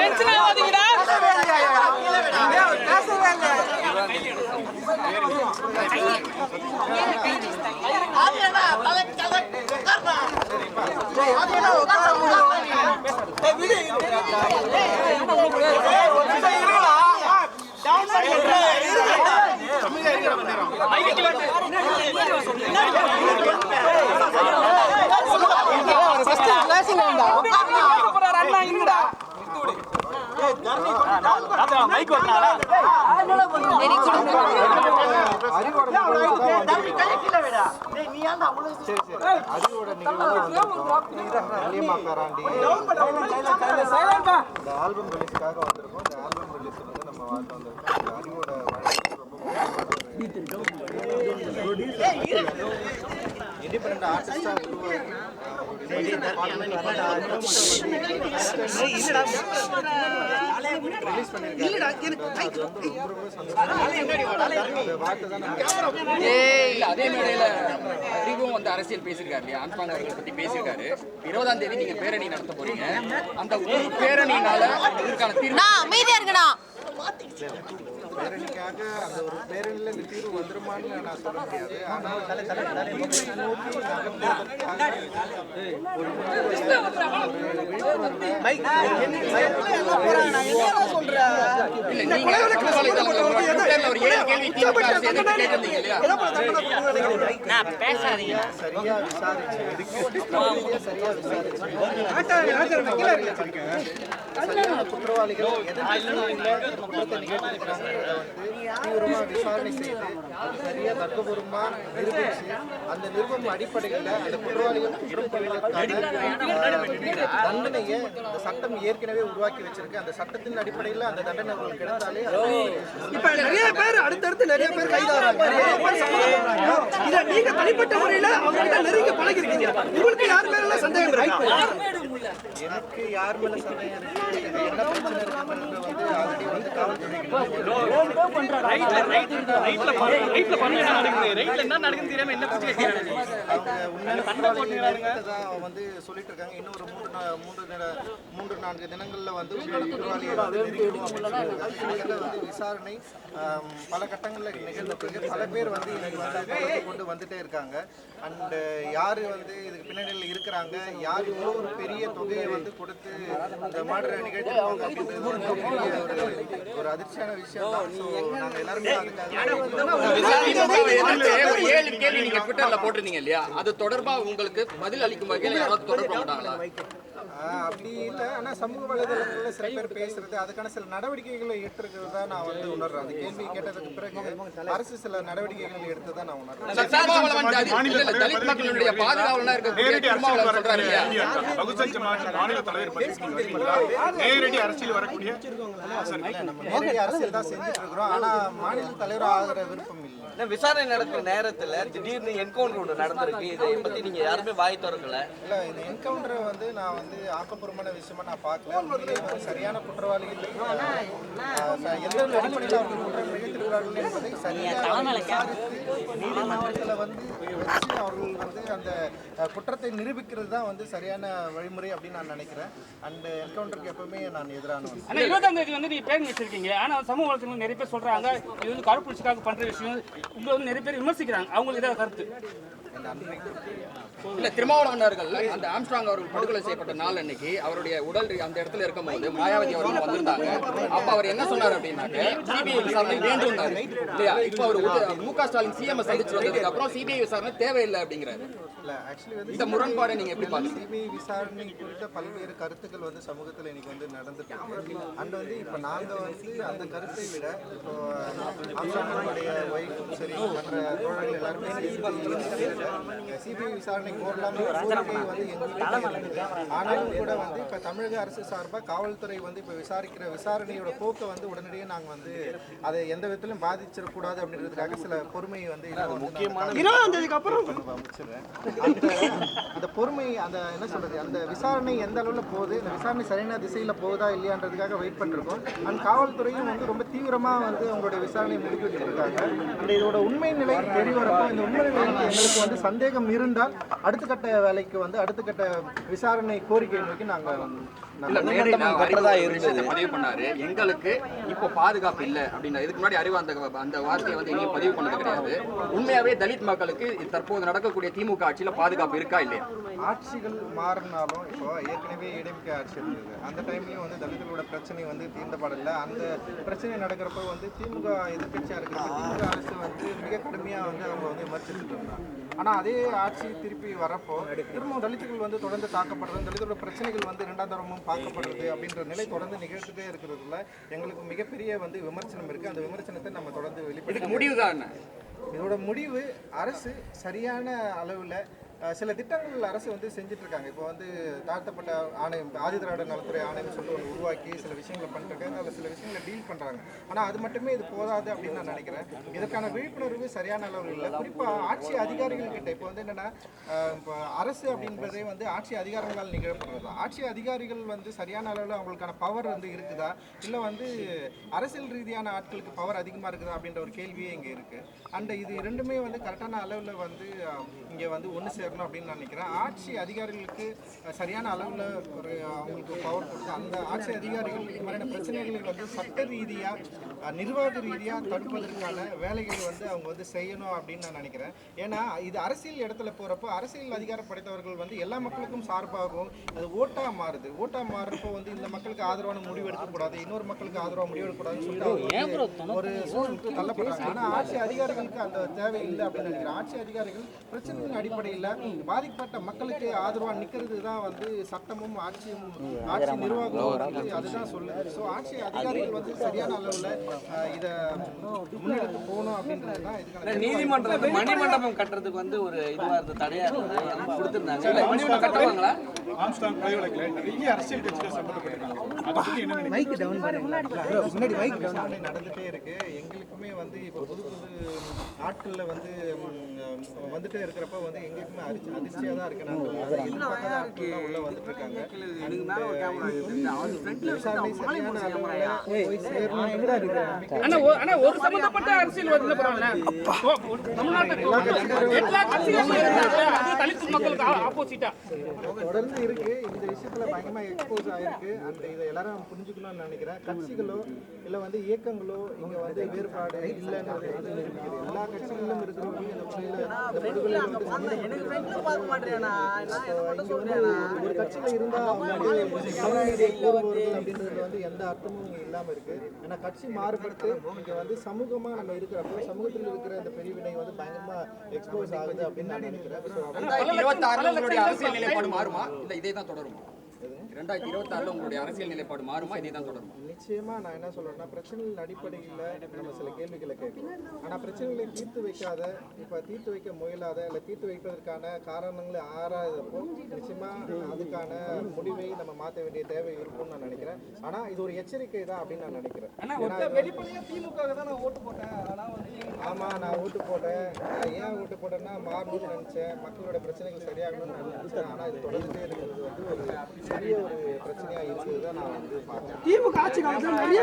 Tension ஆகாதீங்கடா போறாரு அண்ணா நிகழ்வு இந்த ஆல்பம் ரிலீஸ்க்காக வந்திருக்கோம். இந்த ஆல்பம் ரிலீஸ் வந்து நம்ம வாழ்ந்து வந்திருக்கோம். இந்த அறிவோட இண்டிபெண்ட் ஆர்டிஸ்டா உருவாகி இல்ல அதே மேடையில அறிவும் வந்து அரசியல் பேசியிருக்காரு இல்லையா? ஆன்பாங்க அவர்களை பத்தி பேசியிருக்காரு. இருபதாம் தேதி நீங்க பேரணி நடத்த போறீங்க. அந்த ஒரு பேரணினால இதற்கான தீர்வு அமைதியா இருக்கணா பேரணிக்காக அந்த ஒரு பேரணியில் இந்த தீர்வு வந்துருமான்னு நான் சொல்ல முடியாது ஆனால் சரியா விசாரிச்சு சரியா விசாரிச்சு குற்றவாளிகள் குற்றத்தை நிகழ்த்திருக்காங்கன்றத வந்து விசாரணை செய்து நிரூபிச்சு அந்த நிருபம் அடிப்படையில் அந்த குற்றவாளிகள் குற்றம் புரிவதற்கான தண்டனையை இந்த சட்டம் ஏற்கனவே உருவாக்கி வச்சிருக்கு அந்த சட்டத்தின் அடிப்படையில் அந்த தண்டனை அவர்களுக்கு கிடைத்தாலே இப்ப நிறைய பேர் அடுத்தடுத்து நிறைய பேர் கைதாகிறாங்க நிறைய நீங்க தனிப்பட்ட அவங்க பழகிருக்கீங்க. உங்களுக்கு யார் மேல சந்தேகம் எனக்கு யார் மேல சந்தேகம் இருக்கு? எனக்கு என்ன பிரச்சனை இருக்குன்றது வந்து ஆல்ரெடி வந்து காவல்துறைக்கு அவங்க தான் வந்து சொல்லிட்டு இருக்காங்க இன்னும் ஒரு மூன்று மூன்று தின- மூன்று நான்கு தினங்கள்ல வந்து உண்மையான குற்றவாளியை வந்து விசாரணை பல கட்டங்களில் நிகழ்ந்த பல பேர் வந்து இன்னைக்கு வந்து கொண்டு வந்துட்டே இருக்காங்க அண்ட் யாரு வந்து இதுக்கு பின்னணியில் இருக்கிறாங்க யார் இவ்வளோ ஒரு பெரிய தொகையை வந்து கொடுத்து இந்த மாதிரி நிகழ்ச்சிருப்பாங்க அப்படின்றது வந்து பெரிய ஒரு ஒரு அதிர்ச்சியான விஷயம் தான். ஸோ நாங்கள் எல்லாருமே அதுக்காக திமுகவை எதிர்த்து ஒரு ஏழு கேள்வி நீங்க ட்விட்டர்ல போட்டிருந்தீங்க இல்லையா? அது தொடர்பா உங்களுக்கு பதில் அளிக்கும் வகையில் யாராவது தொடர்பு கொண்டாங்களா? அப்படி இல்லை ஆனால் சமூக வலைதளங்களில் சில பேர் பேசுறது அதுக்கான சில நடவடிக்கைகளை ஏற்றிருக்கிறது தான் நான் வந்து உணர்றேன் அந்த கேள்வி கேட்டதுக்கு பிறகு அரசு சில நடவடிக்கைகள் எடுத்து தான் நான் உணர்றேன் அரசியல் வரக்கூடிய அரசியல் தான் செஞ்சுட்டு இருக்கிறோம் ஆனா மாநில தலைவர் ஆகிற விருப்பம் இல்லை விசாரணை நடக்கிற நேரத்துல திடீர்னு என்கவுண்டர் ஒன்று நடந்திருக்கு இதை பத்தி நீங்க யாருமே வாய் திறக்கல இல்ல இந்த என்கவுண்டரை வந்து நான் வந்து ஆக்கப்பூர்வமான விஷயமா நான் பார்க்கல. சரியான குற்றவாளிகள் எந்த அடிப்படையில் அவர்கள் குற்றம் நிகழ்த்திருக்கிறார்கள் என்பதை நீதிமன்றத்தில் வந்து வச்சு அவர்கள் வந்து அந்த குற்றத்தை நிரூபிக்கிறது தான் வந்து சரியான வழிமுறை அப்படின்னு நான் நினைக்கிறேன். அண்ட் என்கவுண்டருக்கு எப்பவுமே நான் எதிரானவன் ஆனா இருபதாம் தேதி வந்து நீங்க பேரணி வச்சிருக்கீங்க. ஆனா சமூக வலைத்தளங்கள் நிறைய பேர் சொல்றாங்க இது வந்து கருப்புச்சிக்காக பண்ற விஷயம் உங்களை வந்து நிறைய பேர் விமர்சிக்கிறாங்க. அவங்களுக்கு ஏதாவது கருத்து? இல்ல திருமாவளவன் அவர்கள் அந்த ஆம்ஸ்ட்ராங் அவர்கள் படுகொலை செய்யப்பட்ட நாள் அன்னைக்கு அவருடைய உடல் அந்த இடத்துல இருக்கும்போது மாயாவதி அவர்கள் வந்திருந்தாங்க. அப்ப அவர் என்ன சொன்னார் அப்படின்னாக்க சிபிஐ விசாரணை வேண்டும் இல்லையா? இப்ப அவர் மு க ஸ்டாலின் சிஎம் சந்திச்சு வந்ததுக்கு அப்புறம் சிபிஐ விசாரணை தேவையில்லை அப்படிங்கிறாரு. இந்த முரண்பாடை நீங்க எப்படி பாக்குறீங்க சிபிஐ விசாரணை குறித்த பல்வேறு கருத்துக்கள் வந்து சமூகத்தில் இன்னைக்கு வந்து நடந்துட்டு அண்ட் வந்து இப்போ நாங்கள் வந்து அந்த கருத்தை விட இப்போ ஆம்சானுடைய ஒய்ஃபும் சரி மற்ற தோழர்கள் எல்லாருமே சிபிஐ விசாரணை கோரலாம்னு ஒரு கோரிக்கை வந்து எங்களுக்கு ஆனாலும் கூட வந்து இப்போ தமிழக அரசு சார்பாக காவல்துறை வந்து இப்போ விசாரிக்கிற விசாரணையோட போக்கை வந்து உடனடியே நாங்கள் வந்து அதை எந்த விதத்திலும் பாதிச்சிடக்கூடாது அப்படின்றதுக்காக சில பொறுமையை வந்து அந்த பொறுமை அந்த என்ன சொல்றது அந்த விசாரணை எந்த அளவில் போகுது இந்த விசாரணை சரியான திசையில் போகுதா இல்லையான்றதுக்காக வெயிட் பண்ணிருக்கோம். அண்ட் காவல்துறையும் வந்து ரொம்ப தீவிரமாக வந்து அவங்களுடைய விசாரணையை முடிக்கிட்டு இருக்காங்க இதோட உண்மை நிலை தெரிய வரப்போ இந்த உண்மை நிலை எங்களுக்கு வந்து சந்தேகம் இருந்தால் அடுத்த கட்ட வேலைக்கு வந்து அடுத்த கட்ட விசாரணை கோரிக்கை நோக்கி நாங்கள் எங்களுக்கு இப்போ பாதுகாப்பு இல்ல அப்படின்னா இதுக்கு முன்னாடி அறிவு அந்த அந்த வார்த்தையை வந்து எங்கேயும் பதிவு பண்ணது கிடையாது. உண்மையாவே தலித் மக்களுக்கு தற்போது நடக்கக்கூடிய திமுக ஆட்சியில பாதுகாப்பு இருக்கா இல்லையா? ஆட்சிகள் மாறினாலும் இப்போ ஏற்கனவே இடைமிக்க ஆட்சி இருந்தது. அந்த டைம்லயும் வந்து தலித்துகளோட பிரச்சனை வந்து தீர்ந்தப்படல அந்த பிரச்சனை நடக்கிறப்ப வந்து திமுக எதிர்கட்சியா இருக்கிறப்ப திமுக அரசு வந்து மிக கடுமையா வந்து அவங்க வந்து விமர்சிச்சுட்டு இருந்தாங்க. ஆனா அதே ஆட்சி திருப்பி வரப்போ திரும்பவும் தலித்துகள் வந்து தொடர்ந்து தாக்கப்படுறது தலித்தோட பிரச்சனைகள் வந்து இரண்டாம் தரமும் பார்க்கப்படுறது அப்படின்ற நிலை தொடர்ந்து நிகழ்த்துட்டே இருக்கிறதுல எங்களுக்கு மிகப்பெரிய வந்து விமர்சனம் இருக்கு. அந்த விமர்சனத்தை நம்ம தொடர்ந்து வெளிப்படுத்த முடிவுதான் என்ன? இதோட முடிவு அரசு சரியான அளவில் சில திட்டங்கள் அரசு வந்து செஞ்சுட்டு இருக்காங்க இப்போ வந்து தாழ்த்தப்பட்ட ஆணையம் ஆதிதிராவிட நலத்துறை ஆணையம் சொல்லிட்டு ஒன்று உருவாக்கி சில விஷயங்களை பண்ணிருக்காங்க அதில் சில விஷயங்களை டீல் பண்ணுறாங்க ஆனால் அது மட்டுமே இது போதாது அப்படின்னு நான் நினைக்கிறேன். இதற்கான விழிப்புணர்வு சரியான அளவில் இல்லை. குறிப்பாக ஆட்சி அதிகாரிகள் கிட்ட இப்போ வந்து என்னென்னா இப்போ அரசு அப்படின்றதே வந்து ஆட்சி அதிகாரங்களால் நிகழப்படுறது தான். ஆட்சி அதிகாரிகள் வந்து சரியான அளவில் அவங்களுக்கான பவர் வந்து இருக்குதா? இல்லை வந்து அரசியல் ரீதியான ஆட்களுக்கு பவர் அதிகமாக இருக்குதா அப்படின்ற ஒரு கேள்வியே இங்கே இருக்குது அண்ட் இது இரண்டுமே வந்து கரெக்டான அளவில் வந்து இங்கே வந்து ஒன்று சேரணும் அப்படின்னு நான் நினைக்கிறேன். ஆட்சி அதிகாரிகளுக்கு சரியான அளவில் ஒரு அவங்களுக்கு பவர் கொடுத்து அந்த ஆட்சி அதிகாரிகள் இந்த மாதிரியான பிரச்சனைகளை வந்து சட்ட ரீதியாக நிர்வாக ரீதியாக தடுப்பதற்கான வேலைகளை வந்து அவங்க வந்து செய்யணும் அப்படின்னு நான் நினைக்கிறேன். ஏன்னா இது அரசியல் இடத்துல போகிறப்போ அரசியல் அதிகாரம் படைத்தவர்கள் வந்து எல்லா மக்களுக்கும் சார்பாகவும் அது ஓட்டாக மாறுது. ஓட்டாக மாறுறப்போ வந்து இந்த மக்களுக்கு ஆதரவான முடிவு எடுக்கக்கூடாது இன்னொரு மக்களுக்கு ஆதரவாக முடிவு எடுக்கக்கூடாதுன்னு சொல்லிட்டு ஒரு சூழலுக்கு தள்ளப்படுறாங்க. ஆனால் ஆட்சி அதிகாரிகளுக்கு அந்த தேவை இல்லை அப்படின்னு நினைக்கிறேன். ஆட்சி அதிகாரிகள் பிரச்சனையின் அடிப்படையில் பாதிக்கப்பட்ட மக்களுக்கு ஆதரவாக நிற்கிறது தான் வந்து சட்டமும் ஆட்சியும் ஆட்சி நிர்வாகமும் வந்து அதுதான் சொல்லுது. ஸோ ஆட்சி அதிகாரிகள் வந்து சரியான அளவில் இதை முன்னெடுத்து போகணும் அப்படின்றது தான் வந்து மணிமண்டபம் கட்டுறதுக்கு வந்து ஒரு இதுவா இருந்தது தடையா இருந்தது கொடுத்துருந்தாங்க. மணிமண்டபம் கட்டுவாங்களா? ஆம்ஸ்டாங் கொலை வழக்கில் நிறைய அரசியல் கட்சிகள் சம்பந்தப்பட்டிருக்காங்க. அதை பத்தி என்ன நினைக்கிறீங்க? விசாரணை நடந்துட்டே இருக்கு. எங்களுக்குமே வந்து இப்போ புது புது நாட்கள்ல வந்து வந்துட்டே இருக்கிறப்ப வந்து எங்களுக்குமே அதிர்ச்சி அதிர்ச்சியா தான் இருக்கு. நாங்கள் உள்ள வந்துட்டு இருக்காங்க. ஒரு சம்பந்தப்பட்ட அரசியல் ஒரு தமிழ்நாட்டுல எல்லா கட்சிகளும் மக்களுக்கு ஆப்போசிட்டா தொடர்ந்து இருக்கு. இந்த விஷயத்துல பயங்கரமா எக்ஸ்போஸ் ஆயிருக்கு. அந்த இதை எல்லாரும் புரிஞ்சுக்கணும்னு நினைக்கிறேன். கட்சிகளோ இல்ல வந்து இயக்கங்களோ இங்க வந்து வேறுபாடு இல்லைன்றது எல்லா கட்சிகளிலும் இருக்கிறவங்களும் இந்த முறையில இந்த படுகொலை வந்து ஒரு கட்சியில இருந்தா அவங்க அப்படின்றது வந்து எந்த அர்த்தமும் இல்லாம இருக்கு. ஆனா கட்சி மாறுபட்டு இங்க வந்து சமூகமா நம்ம இருக்கிறப்போ சமூகத்தில் இருக்கிற இந்த பிரிவினை வந்து பயங்கரமா எக்ஸ்போஸ் ஆகுது அப்படின்னு நான் நினைக்கிறேன். இல்ல இதே தான் தொடருமா? ரெண்டாயிரத்தி இருபத்தி ஆறுல உங்களுடைய அரசியல் நிலைப்பாடு மாறுமா? இதே தான் தொடருமா? நிச்சயமா நான் என்ன சொல்றேன்னா பிரச்சனைகள் அடிப்படையில் நம்ம சில கேள்விகளை கேட்கணும் ஆனா பிரச்சனைகளை தீர்த்து வைக்காத இப்ப தீர்த்து வைக்க முயலாத இல்ல தீர்த்து வைப்பதற்கான காரணங்களை ஆராயப்போ நிச்சயமா அதுக்கான முடிவை நம்ம மாற்ற வேண்டிய தேவை இருக்கும்னு நான் நினைக்கிறேன். ஆனா இது ஒரு எச்சரிக்கை தான் அப்படின்னு நான் நினைக்கிறேன். ஏன்னா வெளிப்படையா திமுக தான் நான் ஓட்டு போட்டேன்? ஆனா வந்து ஆமா நான் ஓட்டு போட்டேன். நான் ஏன் ஓட்டு போட்டேன்னா மாறணும்னு நினைச்சேன். மக்களோட பிரச்சனைகள் சரியாகணும்னு நான் நினைச்சேன். ஆனா இது தொடர்ந்துட்டே இருக்கிறது வந்து ஒரு பெரிய ஒரு பிரச்சனையா இருக்குது தான் நான் வந்து பார்க்கறேன் திமுக ஆட்சி காலத்துல நிறைய